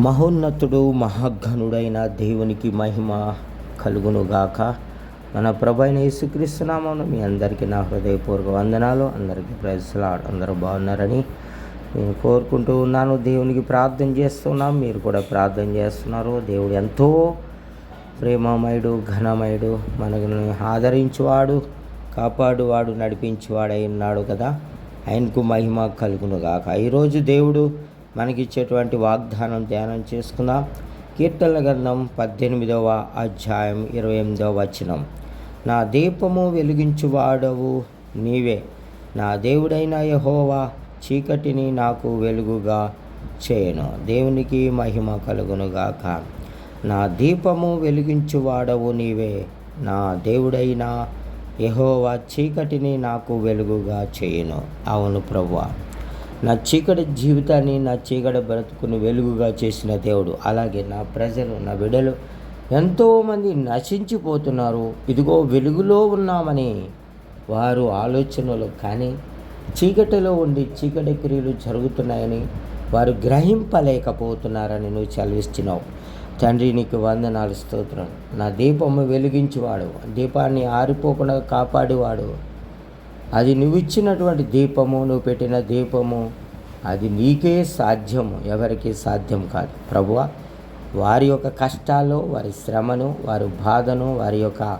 మహోన్నతుడు మహాఘనుడైన దేవునికి మహిమ కలుగునుగాక. మన ప్రభైన అయిన మీ అందరికీ నా హృదయపూర్వక వందనాలు. అందరికీ ప్రజలాడు అందరూ బాగున్నారని నేను కోరుకుంటూ ఉన్నాను. దేవునికి ప్రార్థన చేస్తున్నాం. మీరు కూడా ప్రార్థన చేస్తున్నారు. దేవుడు ఎంతో ప్రేమమయుడు ఘనమయుడు మనల్ని ఆదరించువాడు కాపాడువాడు నడిపించువాడై ఉన్నాడు కదా. ఆయనకు మహిమ కలుగునుగాక. ఈరోజు దేవుడు మనకిచ్చేటువంటి వాగ్దానం ధ్యానం చేసుకుందాం. కీర్తనల గ్రంథం పద్దెనిమిదవ అధ్యాయం ఇరవై ఎనిమిదవ వచనం. నా దీపము వెలిగించువాడవు నీవే. నా దేవుడైన యహోవా చీకటిని నాకు వెలుగుగా చేయను. దేవునికి మహిమ కలుగునుగాక. నా దీపము వెలిగించువాడవు నీవే. నా దేవుడైన యహోవా చీకటిని నాకు వెలుగుగా చేయను. అవును ప్రభువా. నా చీకటి జీవితాన్ని నా చీకటి బ్రతుకుని వెలుగుగా చేసిన దేవుడు. అలాగే నా ప్రజలు నా బిడ్డలు ఎంతోమంది నశించిపోతున్నారు. ఇదిగో వెలుగులో ఉన్నామని వారు ఆలోచనలు కానీ చీకటిలో ఉండి చీకటి క్రియలు జరుగుతున్నాయని వారు గ్రహింపలేకపోతున్నారని నువ్వు చదివిస్తున్నావు తండ్రి నీకు వందనాలు స్తోత్రం. నా దీపము వెలిగించేవాడు. దీపాన్ని ఆరిపోకుండా కాపాడేవాడు. అది నువ్వు ఇచ్చినటువంటి దీపము నువ్వు పెట్టిన దీపము అది నీకే సాధ్యము ఎవరికి సాధ్యం కాదు. ప్రభువ వారి యొక్క కష్టాలు వారి శ్రమను వారి బాధను వారి యొక్క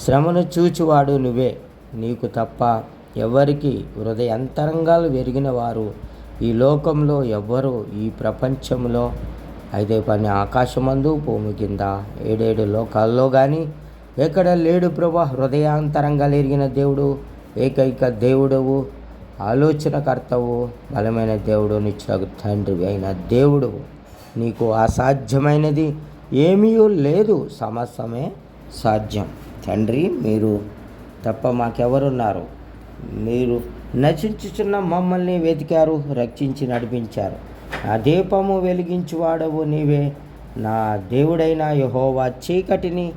శ్రమను చూచువాడు నువ్వే. నీకు తప్ప ఎవరికి హృదయంతరంగాలు వెరిగిన వారు ఈ లోకంలో ఎవ్వరు ఈ ప్రపంచంలో అయితే పని ఆకాశమందు భూమి కింద ఏడేడు లోకాల్లో కానీ ఎక్కడ లేడు ప్రభా హృదయాంతరంగా ఎరిగిన దేవుడు. ఏకైక దేవుడవు ఆలోచనకర్తవు బలమైన దేవుడు నిచ్చిన తండ్రి అయిన దేవుడు. నీకు అసాధ్యమైనది ఏమీ లేదు సమస్తమే సాధ్యం. తండ్రి మీరు తప్ప మాకెవరున్నారు? మీరు నశించుచున్న మమ్మల్ని వెతికారు రక్షించి నడిపించారు. నా దీపము వెలిగించువాడవు నీవే. నా దేవుడైన యహోవా చీకటిని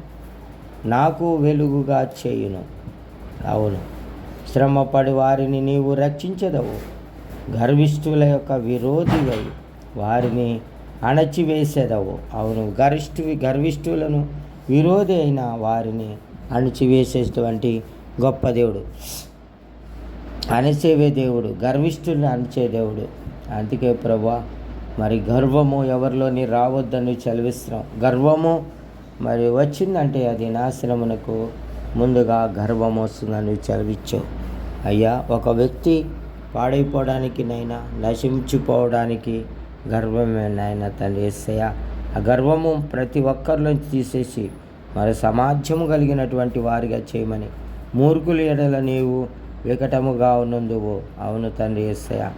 నాకు వెలుగుగా చేయును. అవును. శ్రమపడి వారిని నీవు రక్షించదవు. గర్విష్ఠుల యొక్క విరోధివై వారిని అణచివేసేదవు. అవును గరిష్ఠు గర్విష్ఠులను విరోధి అయిన వారిని అణచివేసేటువంటి గొప్ప దేవుడు. అణచేవే దేవుడు గర్విష్ఠుల్ని అణచే దేవుడు. అందుకే ప్రభా మరి గర్వము ఎవరిలోని రావద్దని చదివిస్తున్నాం గర్వము మరి వచ్చిందంటే అది నాశనమునకు ముందుగా గర్వం వస్తుందని చదివించావు అయ్యా ఒక వ్యక్తి పాడైపోవడానికి నైనా నశించిపోవడానికి గర్వమే నాయన తండ్రి ఎస్సయ్య ఆ గర్వము ప్రతి ఒక్కరిలోంచి తీసేసి మరి సమాజము కలిగినటువంటి వారిగా చేయమని. మూర్ఖులు ఎడల నీవు వికటముగా ఉన్నందువు అవును తండ్రి ఎస్సయ్య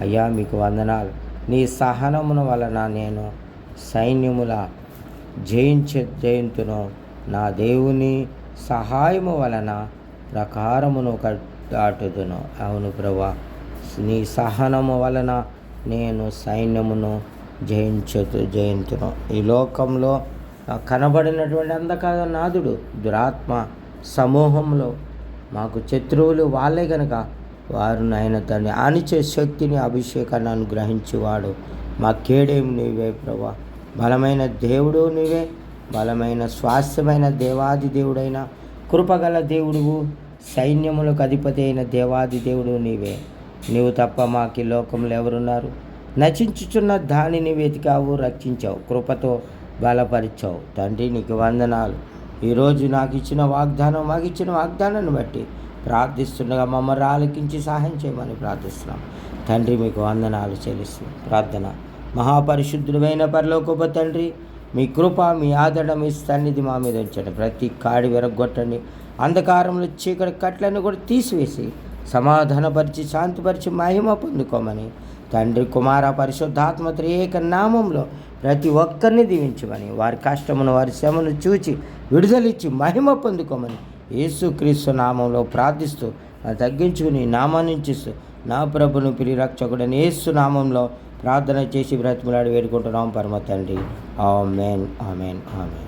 అయ్యా మీకు వందనాలు. నీ సహనమున వలన నేను సైన్యముల జయించే జయంతును. నా దేవుని సహాయము వలన ప్రకారమును దాటుదును అవును ప్రభా. నీ సహనము వలన నేను సైన్యమును జయించదు జయించును ఈ లోకంలో కనబడినటువంటి అంధకార నాదుడు దురాత్మ సమూహంలో మాకు శత్రువులు వాళ్ళే గనక వారు నాయన తన అణిచే శక్తిని అభిషేకాన్ని అనుగ్రహించేవాడు. మా కేడేం నీవే ప్రభా. బలమైన దేవుడు నీవే. బలమైన స్వాస్థ్యమైన దేవాది దేవుడైన కృపగల దేవుడువు సైన్యములకు అధిపతి అయిన దేవాది దేవుడు నీవే. నీవు తప్ప మాకి లోకంలో ఎవరున్నారు? నచించుచున్న దానిని వెతికావు రక్షించావు కృపతో బలపరిచావు. తండ్రి నీకు వందనాలు. ఈరోజు నాకు ఇచ్చిన వాగ్దానం మాకు ఇచ్చిన వాగ్దానాన్ని బట్టి ప్రార్థిస్తుండగా మమ్మల్ని ఆలకించి సహాయం చేయమని ప్రార్థిస్తున్నాం. తండ్రి మీకు వందనాలు చెల్లిస్తున్నాం. ప్రార్థన. మహాపరిశుద్ధుడైన పరలోకపు తండ్రి మీ కృప మీ ఆదరణ మీ సన్నిధి మా మీద ఉంచండి. ప్రతి కాడి విరగొట్టండి అంధకారంలో చీకటి కట్లను కూడా తీసివేసి సమాధానపరిచి శాంతిపరిచి మహిమ పొందుకోమని తండ్రి కుమార పరిశుద్ధాత్మ త్రియేక నామంలో ప్రతి ఒక్కరిని దీవించమని వారి కష్టమును వారి శ్రమను చూచి విడుదలిచ్చి మహిమ పొందుకోమని యేసుక్రీస్తు నామంలో ప్రార్థిస్తూ తగ్గించుకుని నామాన్నించిస్తూ నా ప్రభును ప్రిరక్షకుడని యేసు నామంలో ప్రార్థన చేసి బ్రతిమలాడి వేడుకుంటున్నాం పరమ తండ్రి. Amen amen amen.